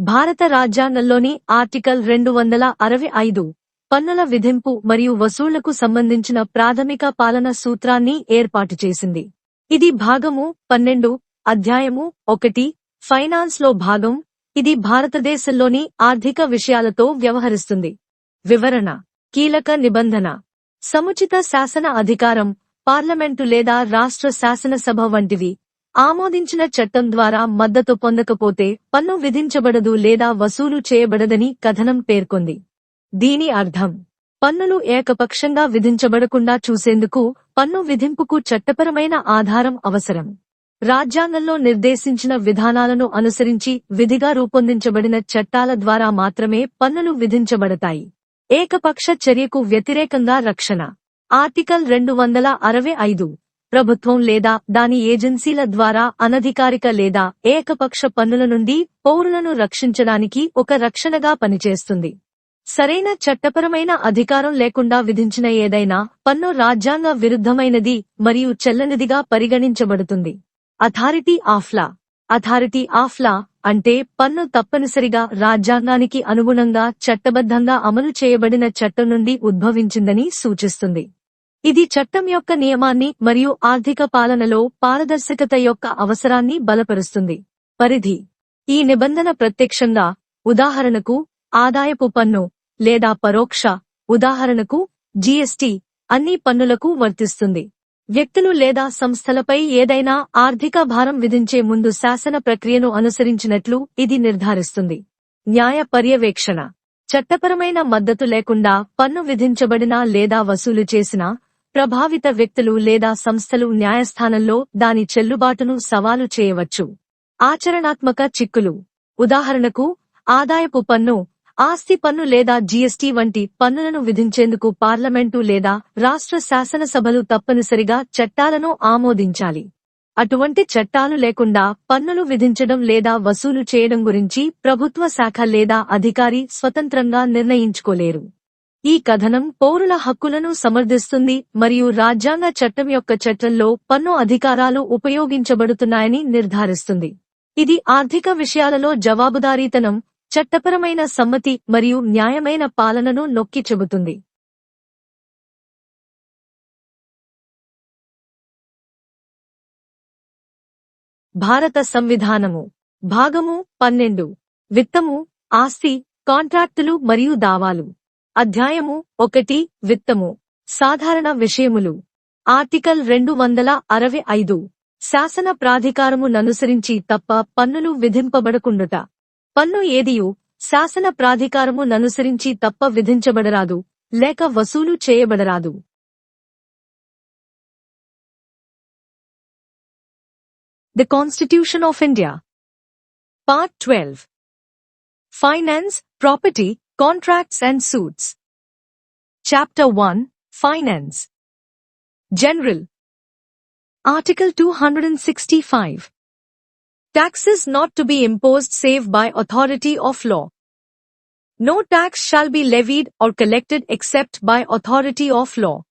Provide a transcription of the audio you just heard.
భారత రాజ్యాంగంలోని ఆర్టికల్ రెండు వందల అరవై ఐదు పన్నుల విధింపు మరియు వసూళ్ళకు సంబంధించిన ప్రాథమిక పాలన సూత్రాన్ని ఏర్పాటు చేసింది. ఇది భాగము పన్నెండు అధ్యాయము ఒకటి ఫైనాన్స్లో భాగం. ఇది భారతదేశంలోని ఆర్థిక విషయాలతో వ్యవహరిస్తుంది. వివరణ కీలక నిబంధన. సముచిత శాసన అధికారం పార్లమెంటు లేదా రాష్ట్ర శాసనసభ వంటివి. ఆమోదించిన చట్టం ద్వారా మద్దతు పొందకపోతే పన్ను విధించబడదు లేదా వసూలు చేయబడదని కథనం పేర్కొంది. దీని అర్థం పన్నులు ఏకపక్షంగా విధించబడకుండా చూసేందుకు పన్ను విధింపుకు చట్టపరమైన ఆధారం అవసరం. రాజ్యాంగంలో నిర్దేశించిన విధానాలను అనుసరించి విధిగా రూపొందించబడిన చట్టాల ద్వారా మాత్రమే పన్నులు విధించబడతాయి. ఏకపక్ష చర్యకు వ్యతిరేకంగా రక్షణ. ఆర్టికల్ రెండు వందల అరవై ఐదు. ప్రభుత్వం లేదా దాని ఏజెన్సీల ద్వారా అనధికారిక లేదా ఏకపక్ష పన్నుల నుండి పౌరులను రక్షించడానికి ఒక రక్షణగా పనిచేస్తుంది. సరైన చట్టపరమైన అధికారం లేకుండా విధించిన ఏదైనా పన్ను రాజ్యాంగ విరుద్ధమైనది మరియు చెల్లనిదిగా పరిగణించబడుతుంది. అథారిటీ ఆఫ్లా అథారిటీ ఆఫ్లా అంటే పన్ను తప్పనిసరిగా రాజ్యాంగానికి అనుగుణంగా చట్టబద్ధంగా అమలు చేయబడిన చట్టం నుండి ఉద్భవించిందని సూచిస్తుంది. ఇది చట్టం యొక్క నియమాన్ని మరియు ఆర్థిక పాలనలో పారదర్శకత యొక్క అవసరాన్ని బలపరుస్తుంది. పరిధి. ఈ నిబంధన ప్రత్యక్షంగా ఉదాహరణకు ఆదాయపు పన్ను లేదా పరోక్ష ఉదాహరణకు జీఎస్టీ అన్ని పన్నులకు వర్తిస్తుంది. వ్యక్తులు లేదా సంస్థలపై ఏదైనా ఆర్థిక భారం విధించే ముందు శాసన ప్రక్రియను అనుసరించినట్లు ఇది నిర్ధారిస్తుంది. న్యాయ పర్యవేక్షణ. చట్టపరమైన మద్దతు లేకుండా పన్ను విధించబడినా లేదా వసూలు చేసినా ప్రభావిత వ్యక్తులు లేదా సంస్థలు న్యాయస్థానంలో దాని చెల్లుబాటును సవాలు చేయవచ్చు. ఆచరణాత్మక చిక్కులు. ఉదాహరణకు ఆదాయపు పన్ను ఆస్తి పన్ను లేదా జీఎస్టీ వంటి పన్నులను విధించేందుకు పార్లమెంటు లేదా రాష్ట్ర శాసనసభలు తప్పనిసరిగా చట్టాలను ఆమోదించాలి. అటువంటి చట్టాలు లేకుండా పన్నులు విధించడం లేదా వసూలు చేయడం గురించి ప్రభుత్వ శాఖ లేదా అధికారి స్వతంత్రంగా నిర్ణయించుకోలేరు. ఈ కథనం పౌరుల హక్కులను సమర్థిస్తుంది మరియు రాజ్యాంగ చట్టం యొక్క చట్టంలో పన్ను అధికారాలు ఉపయోగించబడుతున్నాయని నిర్ధారిస్తుంది. ఇది ఆర్థిక విషయాలలో జవాబుదారీతనం చట్టపరమైన సమ్మతి మరియు న్యాయమైన పాలనను నొక్కి చెబుతుంది. భారత సంవిధానము. భాగము పన్నెండు. విత్తము ఆస్తి కాంట్రాక్టులు మరియు దావాలు. అధ్యాయము ఒకటి విత్తము. సాధారణ విషయములు. ఆర్టికల్ రెండు వందల అరవై ఐదు. శాసన ప్రాధికారముననుసరించి తప్ప పన్నులు విధింపబడకుండుట. పన్ను ఏదియు శాసన ప్రాధికారముననుసరించి తప్ప విధించబడరాదు లేక వసూలు చేయబడరాదు. The constitution of India part twelve finance property Contracts and Suits Chapter 1 Finance General Article 265 Taxes not to be imposed save by authority of law. No tax shall be levied or collected except by authority of law.